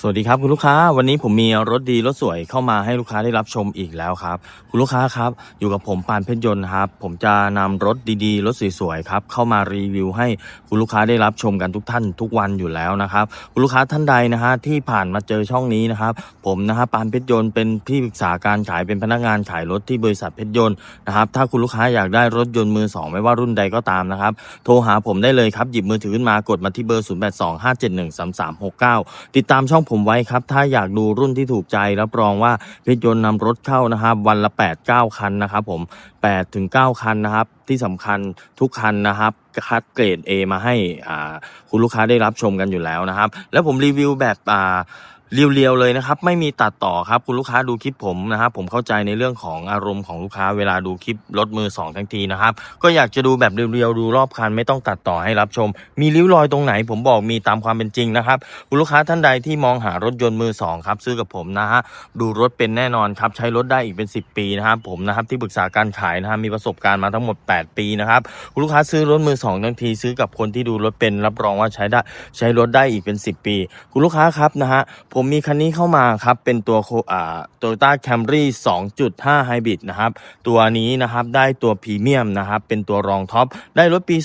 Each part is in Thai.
สวัสดีครับคุณลูกค้าวันนี้ผมมีรถดีรถสวยเข้ามาให้ลูกค้าได้รับชมอีกแล้วครับ คุณลูกค้าครับ อยู่กับผมปานเพชรยนต์ครับ ผมจะนำรถดีๆ รถสวยๆครับเข้ามารีวิวให้คุณลูกค้าได้รับชมกันทุกท่านทุกวันอยู่แล้วนะครับคุณลูกค้าท่านใดนะฮะที่ผ่านมาเจอช่องนี้นะครับ ผมนะฮะปานเพชรยนต์เป็นที่ปรึกษาการขายเป็นพนักงานขายรถที่บริษัทเพชรยนต์นะครับถ้าคุณลูกค้าอยากได้รถยนต์มือสองไม่ว่ารุ่นใดก็ตามนะครับโทรหาผมได้เลยครับหยิบมือถือขึ้นมากดมาที่เบอร์ 0825713369 ติดตามช่องผมไว้ครับ ถ้าอยากดูรุ่นที่ถูกใจรับรองว่าเพชรยนต์นำรถเข้านะครับ วันละ 8 9 คันนะครับผม8ถึง9คันนะครับ ที่สำคัญทุกคันนะครับคัดเกรด A มาให้คุณลูกค้าได้รับชมกันอยู่แล้วนะครับ แล้วผมรีวิวแบบอ่า เรียวๆเลยนะครับไม่มีตัดต่อครับคุณลูกค้าดูคลิปผมนะครับผมเข้าใจในเรื่องของอารมณ์ของลูกค้าเวลาดูคลิปรถมือสองทั้งทีนะครับก็อยากจะดูแบบเรียวๆดูรอบคันไม่ต้องตัดต่อให้รับชม มีริ้วรอยตรงไหน ผมบอกมีตามความเป็นจริงนะครับคุณลูกค้าท่านใดที่มองหารถยนต์มือสองครับซื้อกับผมนะฮะดูรถเป็นแน่นอนครับใช้รถได้อีกเป็น 10 ปีนะครับผมนะครับที่ปรึกษาการขายนะฮะมีประสบการณ์มาทั้งหมด 8 ปีนะครับคุณลูกค้าซื้อรถมือสองทั้งทีซื้อกับคนที่ดูรถเป็นรับรองว่าใช้ได้ใช้รถได้อีกเป็น 10 ปี คุณลูกค้าครับนะฮะผมมีคันนี้เข้ามาครับ เป็นตัวโอ่าโตโยต้าแคมรี่2.5 Hybrid นะครับ ตัวนี้นะครับได้ตัวพรีเมียมนะครับ เป็นตัวรองท็อป ได้รถปี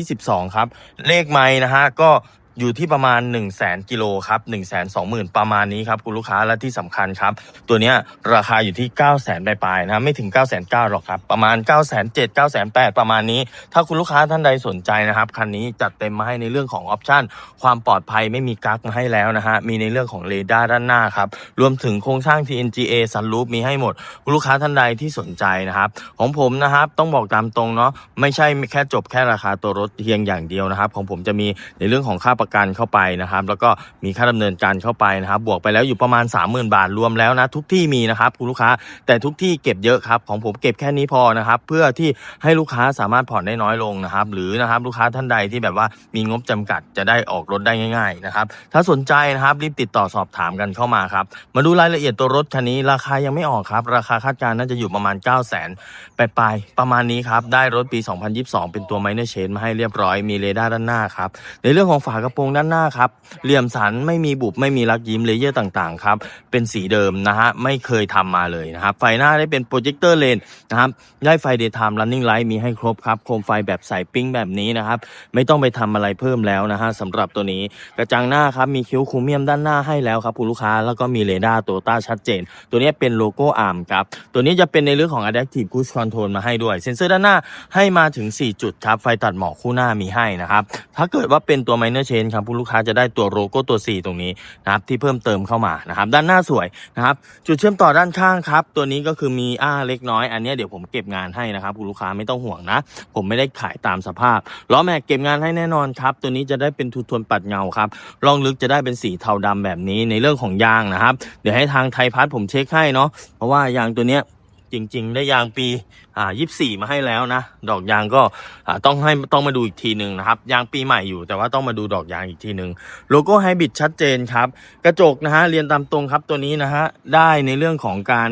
2022 ครับ เลขไม้นะฮะก็ อยู่ที่ประมาณ 1 0 0 0 0แกิโลครับ1 2 0 0 0 0 ประมาณนี้ครับคุณลูกค้าและที่สำคัญครับ ตัวเนี้ยราคาอยู่ที่ 9 0 0 0 0ปลายๆนะไม่ถึง 9 9 0 0 0หรอกครับ ประมาณ 9 7 0 0 0 9 8 0 0ประมาณนี้ ถ้าคุณลูกค้าท่านใดสนใจนะครับคันนี้จัดเต็มมาให้ในเรื่องของออปชั่นความปลอดภัยไม่มีกั๊กมาให้แล้วนะฮะมีในเรื่องของเรดาร์ด้านหน้าครับรวมถึงโครงสร้าง TNGA Sunroof มีให้หมดคุณลูกค้าท่านใดที่สนใจนะครับของผมนะครับต้องบอกตามตรงเนาะไม่ใช่แค่จบแค่ราคาตัวรถเพียงอย่างเดียวนะครับของผมจะมีในเรื่องของค่าประกันเข้าไปนะครับ แล้วก็มีค่าดำเนินการเข้าไปนะครับ บวกไปแล้วอยู่ประมาณ 30,000 บาทรวมแล้วนะทุกที่มีนะครับคุณลูกค้า แต่ทุกที่เก็บเยอะครับของผมเก็บแค่นี้พอนะครับ เพื่อที่ให้ลูกค้าสามารถผ่อนได้น้อยลงนะครับ หรือนะครับลูกค้าท่านใดที่แบบว่ามีงบจำกัดจะได้ออกรถได้ง่าย ๆนะครับ ถ้าสนใจนะครับรีบติดต่อสอบถามกันเข้ามาครับมาดูรายละเอียดตัวรถคันนี้ราคายังไม่ออกครับ ราคาคาดการณ์น่าจะอยู่ประมาณ 9 0 0 0 0 0ปลายๆประมาณนี้ครับได้รถปี 2022 เป็นตัวไมเนอร์เชนมาให้เรียบร้อยมีเรดาร์ด้านหน้าครับในเรื่องของฝากระโปรงด้านหน้าครับ เหลี่ยมสันไม่มีบุบไม่มีรักยิ้มเลเยอร์ต่างๆครับ เป็นสีเดิมนะฮะ ไม่เคยทำมาเลยนะครับ ไฟหน้าได้เป็นโปรเจคเตอร์เลนนะครับ ได้ไฟ daytime running light มีให้ครบครับ โคมไฟแบบใส่ปิ้งแบบนี้นะครับ ไม่ต้องไปทำอะไรเพิ่มแล้วนะฮะสำหรับตัวนี้ กระจังหน้าครับ มีคิ้วคูเมียมด้านหน้าให้แล้วครับคุณลูกค้า แล้วก็มีเรดาร์โตต้าชัดเจน ตัวนี้เป็นโลโก้อาร์มครับ ตัวนี้จะเป็นในเรื่องของ adaptive cruise control มาให้ด้วย เซ็นเซอร์ด้านหน้าให้มาถึง 4 จุดครับ ไฟตัดหมอกคู่หน้ามีให้นะครับ ถ้าเกิดว่าเป็นตัว minor change ครับคุณลูกค้าจะได้ตัวโลโก้ตัว 4 ตรงนี้นะครับที่เพิ่มเติมเข้ามานะครับด้านหน้าสวยนะครับจุดเชื่อมต่อด้านข้างครับ ตัวนี้ก็คือมีอ้าเล็กน้อย อันนี้เดี๋ยวผมเก็บงานให้นะครับคุณลูกค้าไม่ต้องห่วงนะ ผมไม่ได้ขายตามสภาพล้อแม็กเก็บงานให้แน่นอนครับ ตัวนี้จะได้เป็นทูโทนปัดเงาครับรองลึกจะได้เป็นสีเทาดำแบบนี้ในเรื่องของยางนะครับ เดี๋ยวให้ทางไทยพัฒผมเช็คให้เนาะเพราะว่ายางตัวเนี้ย จริง ๆ ได้ยางปีอ่ายี่สี่มาให้แล้วนะ ดอกยางก็อ่าต้องให้ต้องมาดูอีกทีหนึ่งนะครับ ยางปีใหม่อยู่ แต่ว่าต้องมาดูดอกยางอีกทีหนึ่งโลโก้ไฮบริดชัดเจนครับ กระจกนะฮะเรียนตามตรงครับตัวนี้นะฮะได้ในเรื่องของการ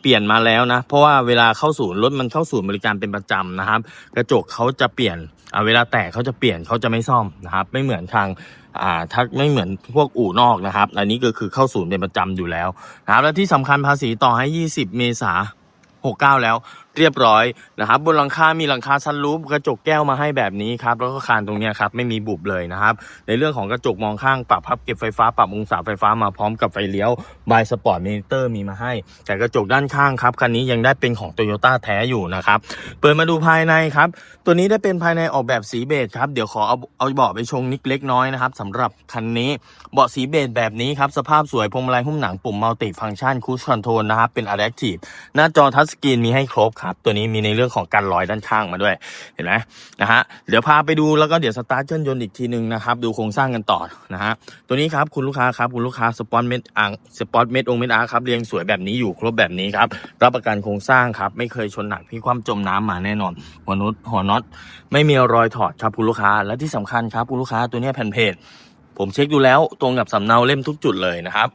เปลี่ยนมาแล้วนะ เพราะว่าเวลาเข้าศูนย์รถมันเข้าศูนย์บริการเป็นประจำนะครับ กระจกเขาจะเปลี่ยนอ่าเวลาแตกเขาจะเปลี่ยนเขาจะไม่ซ่อมนะครับไม่เหมือนทางอ่าถ้าไม่เหมือนพวกอู่นอกนะครับ อันนี้ก็คือเข้าศูนย์เป็นประจำอยู่แล้วนะครับและที่สำคัญภาษีต่อให้ 20 เมษา 69 แล้ว เรียบร้อยนะครับ บนหลังคา มีหลังคาซันรูฟกระจกแก้วมาให้แบบนี้ครับ แล้วก็คานตรงนี้ครับไม่มีบุบเลยนะครับ ในเรื่องของกระจกมองข้างปรับพับเก็บไฟฟ้าปรับองศาไฟฟ้ามาพร้อมกับไฟเลี้ยวบายสปอร์ตมิเตอร์มีมาให้ แต่กระจกด้านข้างครับคันนี้ยังได้เป็นของโตโยต้าแท้อยู่นะครับ เปิดมาดูภายในครับ ตัวนี้ได้เป็นภายในออกแบบสีเบจครับ เดี๋ยวขอเอาเอาเบาะไปชงนิดเล็กน้อยนะครับสำหรับคันนี้เบาะสีเบจแบบนี้ครับสภาพสวยพวงมาลัยหุ้มหนังปุ่มมัลติฟัง c t ชันคู e คอนโทรลนะครับเป็น Adaptive หน้าจอทัชสกรีนมีให้ครบครับ ตัวนี้มีในเรื่องของการลอยด้านข้างมาด้วยเห็นไหมนะฮะเดี๋ยวพาไปดูแล้วก็เดี๋ยวสตาร์ทเครื่องยนต์อีกทีหนึ่งนะครับดูโครงสร้างกันต่อนะฮะตัวนี้ครับคุณลูกค้าครับคุณลูกค้าสปอนเม็ดอ่างสปอตเม็ดองเม็ดอาร์ครับเรียงสวยแบบนี้อยู่ครบแบบนี้ครับรับประกันโครงสร้างครับไม่เคยชนหนักพี่ความจมน้ำมาแน่นอนหัวนุดหัวน็อตไม่มีรอยถอดครับคุณลูกค้าและที่สำคัญครับคุณลูกค้าตัวนี้แผ่นเพจผมเช็คดูแล้วตรงกับสำเนาเล่มทุกจุดเลยนะครับ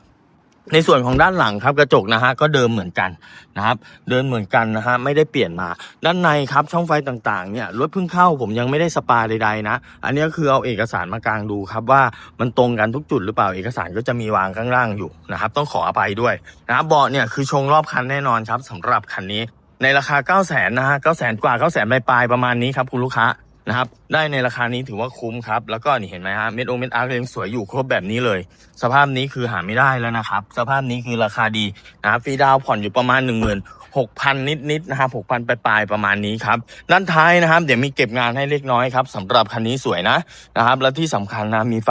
ในส่วนของด้านหลังครับกระจกนะฮะก็เดิมเหมือนกันนะครับ เดินเหมือนกันนะฮะไม่ได้เปลี่ยนมา ด้านในครับช่องไฟต่างๆเนี่ยรถเพิ่งเข้าผมยังไม่ได้สปาใดๆนะ อันนี้คือเอาเอกสารมากางดูครับว่ามันตรงกันทุกจุดหรือเปล่าเอกสารก็จะมีวางข้างล่างอยู่นะครับต้องขออภัยด้วยนะเบาะเนี่ยคือชงรอบคันแน่นอนครับสำหรับคันนี้ ในราคา 9 0 0 0 0นนะฮะ9 0 0 0 0กว่า9 0 0 0 0ปลายๆประมาณนี้ครับคุณลูกค้า นะครับ ได้ในราคานี้ถือว่าคุ้มครับ แล้วก็นี่เห็นไหมฮะ เม็ดโอเม็ดอาร์คยังสวยอยู่ครบแบบนี้เลย สภาพนี้คือหาไม่ได้แล้วนะครับ สภาพนี้คือราคาดีนะครับฟรีดาวผ่อนอยู่ประมาณ1 6 0 0 0 นิดๆนะครับ6,000ปลายๆประมาณนี้ครับ ด้านท้ายนะครับ เดี๋ยวมีเก็บงานให้เล็กน้อยครับสำหรับคันนี้สวยนะนะครับ และที่สำคัญนะมีไฟ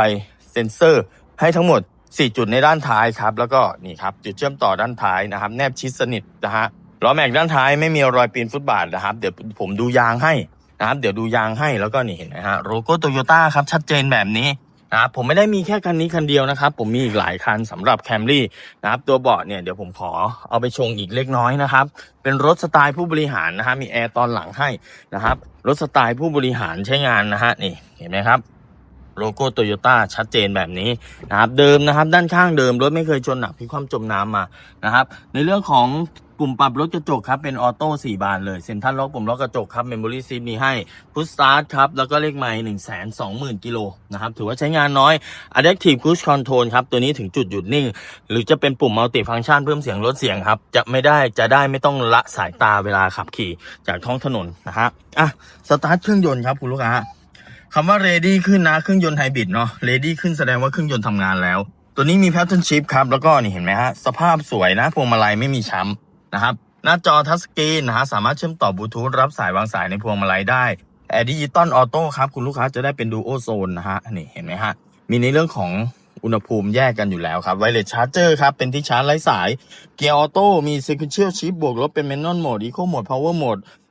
เซ็นเซอร์ให้ทั้งหมด 4 จุดในด้านท้ายครับ แล้วก็นี่ครับจุดเชื่อมต่อด้านท้ายนะครับ แนบชิดสนิทนะฮะล้อแม็กด้านท้ายไม่มีรอยปีนฟุตบาทนะครับ เดี๋ยวผมดูยางให้ นะครับเดี๋ยวดูยางให้แล้วก็นี่เห็นไหมฮะโลโก้โตโยต้าครับชัดเจนแบบนี้นะครับผมไม่ได้มีแค่คันนี้คันเดียวนะครับ ผมมีอีกหลายคันสำหรับแคมรี่นะครับตัวเบาะเนี่ยเดี๋ยวผมขอเอาไปชงอีกเล็กน้อยนะครับ เป็นรถสไตล์ผู้บริหารนะฮะมีแอร์ตอนหลังให้นะครับรถสไตล์ผู้บริหารใช้งานนะฮะนี่เห็นไหมครับ โลโก้โตโยต้าชัดเจนแบบนี้นะครับเดิมนะครับ ด้านข้างเดิมรถไม่เคยชนหนักพิคว่ำจมน้ำมานะครับ ในเรื่องของปุ่มปรับรถกระจกครับเป็นออโต้สี่บานเลยเซ็นทรัลล็อกปุ่มล็อกกระจกครับเมมโมรี่ซีมีให้พุชสตาร์ทครับแล้วก็เลขไมล์หนึ่งแสนสองหมื่นกิโลนะครับถือว่าใช้งานน้อย Adaptive Cruise Control ครับตัวนี้ถึงจุดหยุดนิ่ง หรือจะเป็นปุ่มมัลติฟัง c t ชันเพิ่มเสียงลดเสียงครับ จะไม่ได้จะได้ไม่ต้องละสายตาเวลาขับขี่จากท้องถนนนะฮะอะสตาร์ทเครื่องยนต์ครับคุณลูกค้า คำว่า ready ขึ้นนะเครื่องยนต์ไฮบริดเนาะ ready ขึ้นแสดงว่าเครื่องยนต์ทำงานแล้ว ตัวนี้มี pattern shift ครับ แล้วก็นี่เห็นไหมฮะ สภาพสวยนะ พวงมาลัยไม่มีช้ำนะครับ หน้าจอทัชสกรีนนะฮะ สามารถเชื่อมต่อบลูทูธรับสายวางสายในพวงมาลัยได้แอร์ดิจิตอลออโต้ครับ คุณลูกค้าจะได้เป็นดูโอโซนนะฮะนี่เห็นไหมฮะ มีในเรื่องของอุณหภูมิแยกกันอยู่แล้วครับไวเลสชาร์เจอร์ครับ เป็นที่ชาร์จไร้สาย เกียร์ออโต้มี sequential shift บวกลบเป็น manual mode eco mode power mode อ่า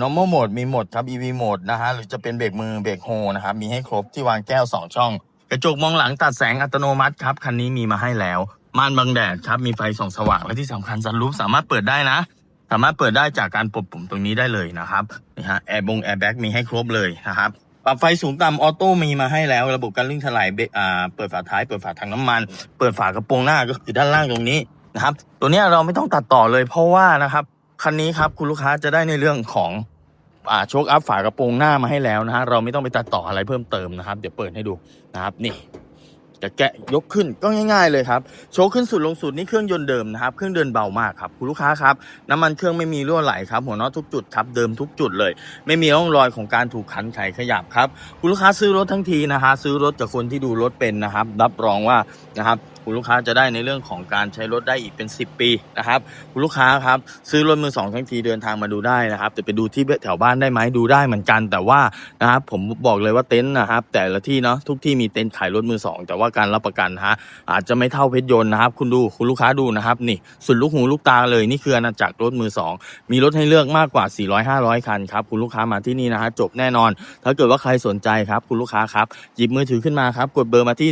normal mode มีโหมดครับ EV mode นะฮะ หรือจะเป็นเบรกมือเบรกโฮนะครับ มีให้ครบที่วางแก้ว 2 ช่อง กระจกมองหลังตัดแสงอัตโนมัติครับ คันนี้มีมาให้แล้ว ม่านบังแดดครับ มีไฟส่องสว่าง และที่สำคัญซันรูฟสามารถเปิดได้นะ สามารถเปิดได้จากการปลดปุ่มตรงนี้ได้เลยนะครับ นี่ฮะ แอร์บงแอร์แบ็กมีให้ครบเลยนะครับปรับไฟสูงต่ำออโต้มีมาให้แล้ว ระบบการลื่นถลายเบอ่าเปิดฝาท้าย เปิดฝาถังน้ำมัน เปิดฝากระโปรงหน้าก็คือด้านล่างตรงนี้นะครับ ตัวเนี้ยเราไม่ต้องตัดต่อเลยเพราะว่านะครับ คันนี้ครับคุณลูกค้าจะได้ในเรื่องของอ่าโชคอัพฝากระโปรงหน้ามาให้แล้วนะฮะเราไม่ต้องไปตัดต่ออะไรเพิ่มเติมนะครับ เดี๋ยวเปิดให้ดูนะครับนี่ จะแกะยกขึ้นก็ง่าย ๆเลยครับ โชว์ขึ้นสุดลงสุดนี่เครื่องยนต์เดิมนะครับ เครื่องเดินเบามากครับคุณลูกค้าครับ น้ำมันเครื่องไม่มีรั่วไหลครับหัวน็อตทุกจุดครับเดิมทุกจุดเลย ไม่มีร่องรอยของการถูกขันไขขยับครับคุณลูกค้าซื้อรถทั้งทีนะฮะซื้อรถจากคนที่ดูรถเป็นนะครับ รับรองว่านะครับคุณลูกค้าจะได้ในเรื่องของการใช้รถได้อีกเป็น 10 ปีนะครับคุณลูกค้าครับซื้อรถมือสองทั้งทีเดินทางมาดูได้นะครับจะไปดูที่แถวบ้านได้ไหมดูได้เหมือนกัน แต่ว่านะครับผมบอกเลยว่าเต็นท์นะครับแต่ละที่เนาะทุกที่มีเต็นท์ขายรถมือสองแต่ว่าการรับประกันฮะอาจจะไม่เท่าเพชรยนต์นะครับ คุณดูคุณลูกค้าดูนะครับนี่สุดลูกหูลูกตาเลยนี่คืออาณาจักรรถมือสองมีรถให้เลือกมากกว่า 400 500 คันครับคุณลูกค้ามาที่นี่นะฮะจบแน่นอน ถ้าเกิดว่าใครสนใจครับคุณลูกค้าครับหยิบมือถือขึ้นมาครับกดเบอร์มาที่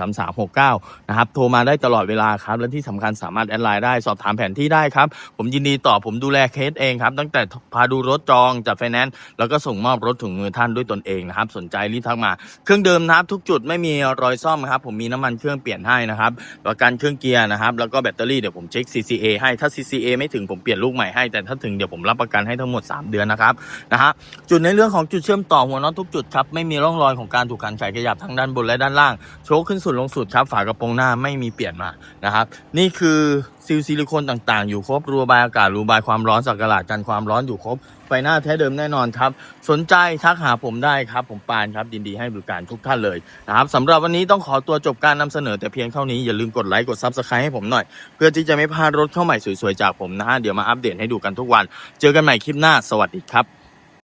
0825713369 นะครับโทรมาได้ตลอดเวลาครับและที่สำคัญสามารถแอดไลน์ได้สอบถามแผนที่ได้ครับผมยินดีตอบผมดูแลเคสเองครับตั้งแต่พาดูรถจองจัดไฟแนนซ์แล้วก็ส่งมอบรถถึงมือท่านด้วยตนเองนะครับสนใจรีบทักมา เครื่องเดิมนะครับทุกจุดไม่มีีรอยซ่อมครับ ผมมีน้ำมันเครื่องเปลี่ยนให้นะครับประกันเครื่องเกียร์นะครับ แล้วก็แบตเตอรี่เดี๋ยวผมเช็ค CCA ให้ถ้า CCA ไม่ถึงผมเปลี่ยนลูกใหม่ให้แต่ถ้าถึงเดี๋ยวผมรับประกันให้ทั้งหมด 3 เดือนนะครับนะฮะจุดในเรื่องของจุดเชื่อมต่อหัวน็อตทุกจุดครับไม่มีร่องรอยของการถูกขันไขขยับทั้งด้านบนและด้านล่าง โชคขึ้นสุดลงสุดครับฝากระโปรงหน้าไม่มีเปลี่ยนมานะครับนี่คือ ซิลซิลิโคนต่างๆ อยู่ครบรูระบายอากาศรูระบายความร้อนสักกะหลาดกันความร้อนอยู่ครบ ไฟหน้าแท้เดิมแน่นอนครับ สนใจทักหาผมได้ครับ ผมปานครับยินดีให้บริการทุกท่านเลยนะครับสำหรับวันนี้ต้องขอตัวจบการนำเสนอแต่เพียงเท่านี้อย่าลืมกดไลค์กดซับสไครต์ให้ผมหน่อย เพื่อที่จะไม่พลาดรถเข้าใหม่สวยๆจากผมนะฮะเดี๋ยวมาอัปเดตให้ดูกันทุกวัน เจอกันใหม่คลิปหน้าสวัสดีครับ